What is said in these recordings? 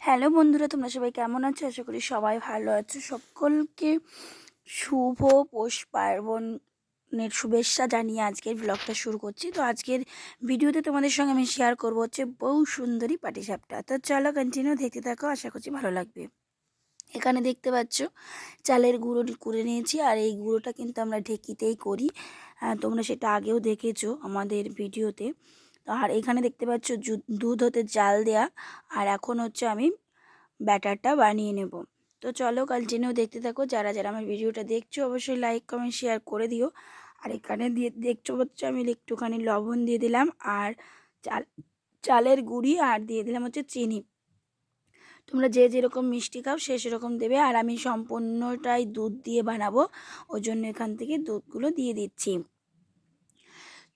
Hello বন্ধুরা, তোমরা সবাই কেমন আছো? আশা করি সবাই ভালো আছো। সকলকে শুভ পৌষ পার্বণের শুভেচ্ছা জানিয়ে আজকের ব্লগটা শুরু করছি। তো আজকের ভিডিওতে তোমাদের সঙ্গে আমি শেয়ার করব হচ্ছে বহু সুন্দরী পাটিসাপটা। তো চলো কন্টিনিউ দেখতে থাকো, আশা করছি ভালো লাগবে। এখানে দেখতে পাচ্ছ, চালের গুঁড়ো করে নিয়েছি আর এই গুঁড়োটা কিন্তু আমরা ঢেকিতেই করি। তোমরা সেটা আগেও দেখেছ আমাদের ভিডিওতে। আর এখানে দেখতে পাচ্ছ দুধ হতে জাল দেয়া। আর এখন হচ্ছে আমি ব্যাটারটা বানিয়ে নেব। তো চলো কন্টিনিউ দেখতে থাকো। যারা যারা আমার ভিডিওটা দেখছ, অবশ্যই লাইক কমেন্ট শেয়ার করে দিও। আর এখানে দিয়ে দেখছ হচ্ছে আমি একটুখানি লবণ দিয়ে দিলাম আর চাল, চালের গুঁড়ি আর দিয়ে দিলাম হচ্ছে চিনি। তোমরা যে যেরকম মিষ্টি খাও সে সেরকম দেবে। আর আমি সম্পূর্ণটাই দুধ দিয়ে বানাবো। ওই জন্য এখান থেকে দুধগুলো দিয়ে দিচ্ছি।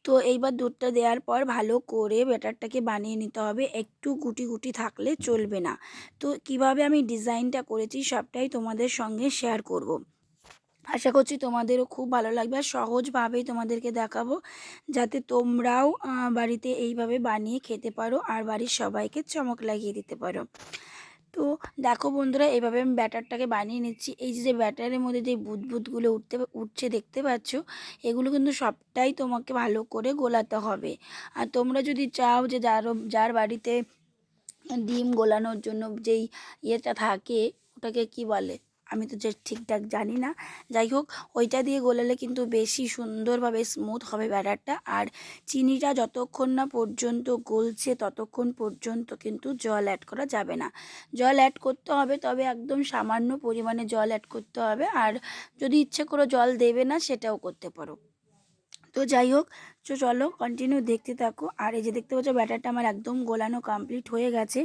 তো এইবার দুধটা দেওয়ার পর ভালো করে ব্যাটারটাকে বানিয়ে নিতে হবে। একটু গুটি গুটি থাকলে চলবে না। তো কীভাবে আমি ডিজাইনটা করেছি সবটাই তোমাদের সঙ্গে শেয়ার করব। আশা করছি তোমাদেরও খুব ভালো লাগবে আর সহজভাবেই তোমাদেরকে দেখাবো যাতে তোমরাও বাড়িতে এইভাবে বানিয়ে খেতে পারো আর বাড়ির সবাইকে চমক লাগিয়ে দিতে পারো। তো দেখো বন্ধুরা, এভাবে আমি ব্যাটারটাকে বানিয়ে নিচ্ছি। এই যে ব্যাটারের মধ্যে যে বুদবুদগুলো উঠতে, উঠছে দেখতে পাচ্ছ, এগুলো কিন্তু সবটাই তোমাকে ভালো করে গোলাতে হবে। আর তোমরা যদি চাও যে যার যার বাড়িতে ডিম গোলানোর জন্য যেই ইয়েটা থাকে, ওটাকে কি বলে? আমি তো যে ঠিকঠাক জানি না। যাই হোক, ওইটা দিয়ে গোলালে কিন্তু বেশি সুন্দরভাবে স্মুথ হবে ব্যাটারটা। আর চিনিটা যতক্ষণ না পর্যন্ত গলছে, ততক্ষণ পর্যন্ত কিন্তু জল অ্যাড করা যাবে না। জল অ্যাড করতে হবে, তবে একদম সামান্য পরিমাণে জল অ্যাড করতে হবে। আর যদি ইচ্ছে করে জল দেবে না, সেটাও করতে পারো। তো যাই হোক, তো চলো কন্টিনিউ দেখতে থাকো। আর এই যে দেখতে পাচ্ছ, ব্যাটারটা আমার একদম গোলানো কমপ্লিট হয়ে গেছে।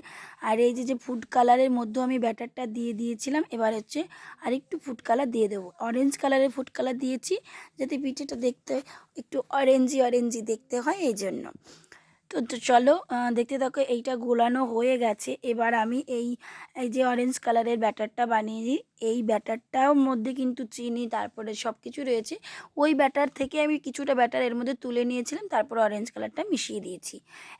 আর এই যে যে ফুড কালারের মধ্যে আমি ব্যাটারটা দিয়ে দিয়েছিলাম, এবার হচ্ছে আর একটু ফুড কালার দিয়ে দেবো। অরেঞ্জ কালারের ফুড কালার দিয়েছি, যাতে পিঠেটা দেখতে একটু অরেঞ্জি অরেঞ্জি দেখতে হয় এই জন্য তো চলো দেখতে থাকো এইটা গোলানো হয়ে গেছে। এবার আমি এই এই যে অরেঞ্জ কালারের ব্যাটারটা বানিয়েছি এই ব্যাটারটার মধ্যে কিন্তু চিনি, তারপরে সব কিছু রয়েছে। ওই ব্যাটার থেকে আমি কিছুটা ব্যাটার এর মধ্যে তুলে নিয়েছিলাম, তারপর অরেঞ্জ কালারটা মিশিয়ে দিয়েছি।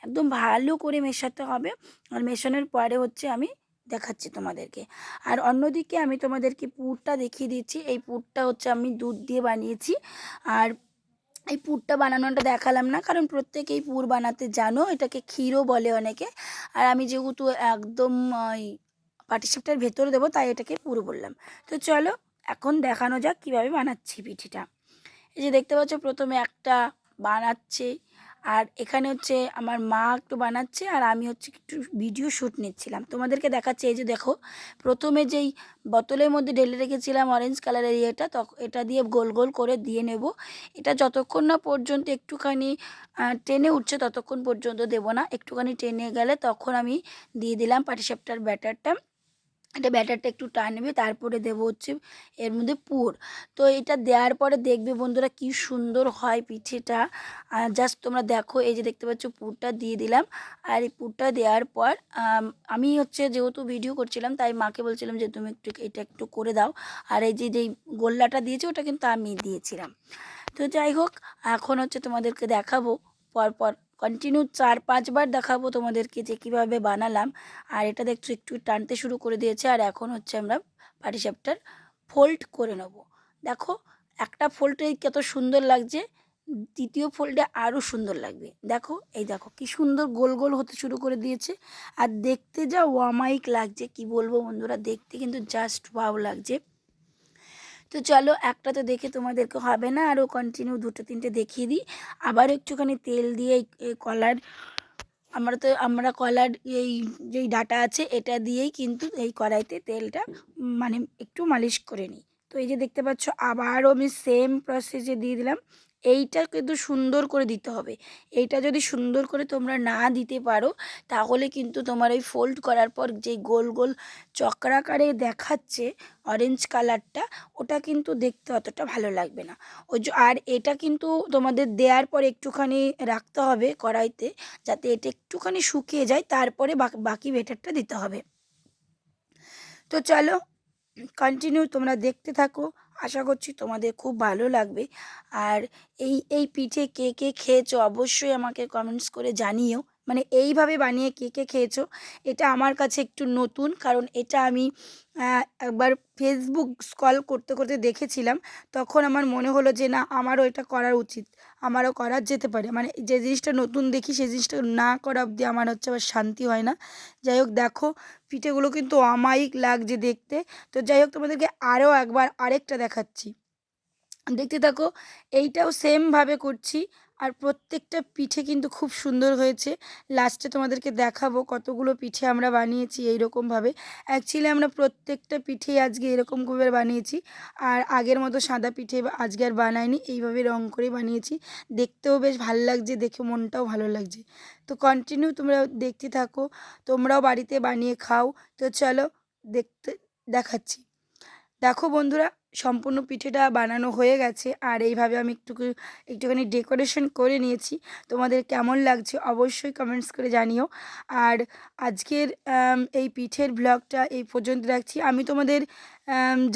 একদম ভালো করে মেশাতে হবে। আর মেশানোর পরে হচ্ছে আমি দেখাচ্ছি তোমাদেরকে। আর অন্যদিকে আমি তোমাদেরকে পুরটা দেখিয়ে দিচ্ছি। এই পুরটা হচ্ছে আমি দুধ দিয়ে বানিয়েছি। আর এই পুরটা বানানোটা দেখালাম না, কারণ প্রত্যেকেই পুর বানাতে জানো, এটাকে ক্ষীরও বলে অনেকে। আর আমি যেহেতু একদম পাটিসাপটার ভেতরে দেবো, তাই এটাকে পুর বললাম। তো চলো, এখন দেখানো যাক কীভাবে বানাচ্ছি পিঠিটা। এই যে দেখতে পাচ্ছ, প্রথমে একটা বানাচ্ছে। আর এখানে হচ্ছে আমার মা একটু বানাচ্ছে আর আমি হচ্ছে একটু ভিডিও শ্যুট নিচ্ছিলাম। তোমাদেরকে দেখাচ্ছে, এই যে দেখো, প্রথমে যেই বোতলের মধ্যে ঢেলে রেখেছিলাম অরেঞ্জ কালারের ইয়েটা তখন এটা দিয়ে গোল গোল করে দিয়ে নেব। এটা যতক্ষণ না পর্যন্ত একটুখানি টেনে উঠছে ততক্ষণ পর্যন্ত দেবো না। একটুখানি টেনে গেলে তখন আমি দিয়ে দিলাম পাটিসাপটার ব্যাটারটা। এটা ব্যাটারটা একটু টানবে তারপরে দেবো হচ্ছে এর মধ্যে পুর। তো এটা দেওয়ার পরে দেখবে বন্ধুরা কি সুন্দর হয় পিঠেটা। জাস্ট তোমরা দেখো, এই যে দেখতে পাচ্ছ পুরটা দিয়ে দিলাম। আর এই পুরটা দেওয়ার পর, আমি হচ্ছে যেহেতু ভিডিও করছিলাম, তাই মাকে বলছিলাম যে তুমি একটু এটা একটু করে দাও। আর এই যে যেই গোল্লাটা দিয়েছে, ওটা কিন্তু আমি দিয়েছিলাম। তো যাই হোক, এখন হচ্ছে তোমাদেরকে দেখাবো, পরপর কন্টিনিউ চার, পাঁচবার দেখাবো তোমাদেরকে যে কীভাবে বানালাম। আর এটা দেখছ, একটু টানতে শুরু করে দিয়েছে। আর এখন হচ্ছে আমরা পাটিসাপটার ফোল্ড করে নেব। দেখো, একটা ফোল্ডে কত সুন্দর লাগছে। দ্বিতীয় ফোল্ডে আরও সুন্দর লাগবে। দেখো, এই দেখো, কি সুন্দর গোল গোল হতে শুরু করে দিয়েছে। আর দেখতে যা ওয়ামাইক লাগছে, কি বলব বন্ধুরা, দেখতে কিন্তু জাস্ট ওয়াও লাগছে। তো চলো একটা তো দেখে তোমাদেরকে হবে না আরও কন্টিনিউ দুটো তিনটে দেখিয়ে দিই। আবার একটুখানি তেল দিয়ে এই কলার, আমরা তো, আমরা কলার এই, যেই ডাটা আছে, এটা দিয়েই কিন্তু এই কড়াইতে তেলটা মানে একটু মালিশ করে নিই। তো এই যে দেখতে পাচ্ছ, আবারও আমি সেম প্রসেসে দিয়ে দিলাম। এইটা কিন্তু সুন্দর করে দিতে হবে। এইটা যদি সুন্দর করে তোমরা না দিতে পারো, তাহলে কিন্তু তোমার ওই ফোল্ড করার পর যে গোল গোল চক্রাকারে দেখাচ্ছে অরেঞ্জ কালারটা ওটা কিন্তু দেখতে অতটা ভালো লাগবে না। ওই আর এটা কিন্তু তোমাদের দেওয়ার পর একটুখানি রাখতে হবে কড়াইতে, যাতে এটা একটুখানি শুকিয়ে যায়, তারপরে বাকি বেটারটা দিতে হবে। তো চলো কন্টিনিউ তোমরা দেখতে থাকো। আশা করছি তোমাদের খুব ভালো লাগবে। আর এই এই পিঠে কে কে খেয়েছো অবশ্যই আমাকে কমেন্টস করে জানিও। মানে এইভাবে বানিয়ে কে কে খেয়েছো, এটা আমার কাছে একটু নতুন। কারণ এটা আমি একবার ফেসবুক স্কল করতে করতে দেখেছিলাম, তখন আমার মনে হলো যে না, আমারও এটা করার উচিত। আমারও করা যেতে পারে। মানে যে জিনিসটা নতুন দেখি সেই জিনিসটা না করা অবধি আমার হচ্ছে আবার শান্তি হয় না। যাই হোক, দেখো, পিঠেগুলো কিন্তু অমায়িক লাগছে দেখতে। তো যাই হোক, তোমাদেরকে আরও একবার আরেকটা দেখাচ্ছি। দেখতে থাকো, এইটাও সেমভাবে করছি। আর প্রত্যেকটা পিঠে কিন্তু খুব সুন্দর হয়েছে। লাস্টে তোমাদেরকে দেখাবো কতগুলো পিঠে আমরা বানিয়েছি এই রকমভাবে অ্যাকচুয়ালি আমরা প্রত্যেকটা পিঠে আজকে এরকম করে বানিয়েছি। আর আগের মতো সাদা পিঠে আজকে আর বানাইনি, এইভাবে রং করে বানিয়েছি। দেখতেও বেশ ভালো লাগছে, দেখে মনটাও ভালো লাগছে। তো কন্টিনিউ তোমরা দেখতে থাকো, তোমরাও বাড়িতে বানিয়ে খাও। তো চলো দেখতে, দেখাচ্ছি। দেখো বন্ধুরা সম্পূর্ণ পিঠেটা বানানো হয়ে গেছে। আর এইভাবে আমি একটু একটুখানি ডেকোরেশন করে নিয়েছি। তোমাদের কেমন লাগছে অবশ্যই কমেন্টস করে জানিও। আর আজকের এই পিঠের ব্লগটা এই পর্যন্ত রাখছি। আমি তোমাদের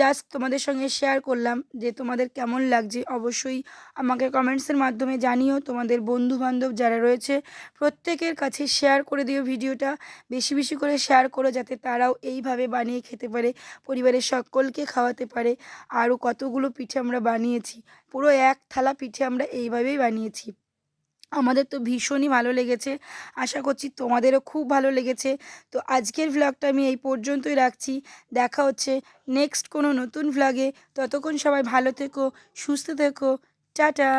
জাস্ট তোমাদের সঙ্গে শেয়ার করলাম যে তোমাদের কেমন লাগছে। অবশ্যই আমাকে কমেন্টসের মাধ্যমে জানিও। তোমাদের বন্ধু বান্ধব যারা রয়েছে, প্রত্যেকের কাছে শেয়ার করে দিও ভিডিওটা। বেশি বেশি করে শেয়ার করো যাতে তারাও এইভাবে বানিয়ে খেতে পারে। পরিবারের সকলকে খাওয়াতে পারে। আরও কতগুলো পিঠে আমরা বানিয়েছি। পুরো এক থালা পিঠে আমরা এইভাবেই বানিয়েছি। আমাদের তো ভীষণই ভালো লেগেছে। আশা করছি তোমাদেরও খুব ভালো লেগেছে। তো আজকের ভ্লগটা আমি এই পর্যন্তই রাখছি। দেখা হচ্ছে নেক্সট কোনো নতুন ভ্লগে ততক্ষণ সবাই ভালো থেকো, সুস্থ থেকো। টাটা!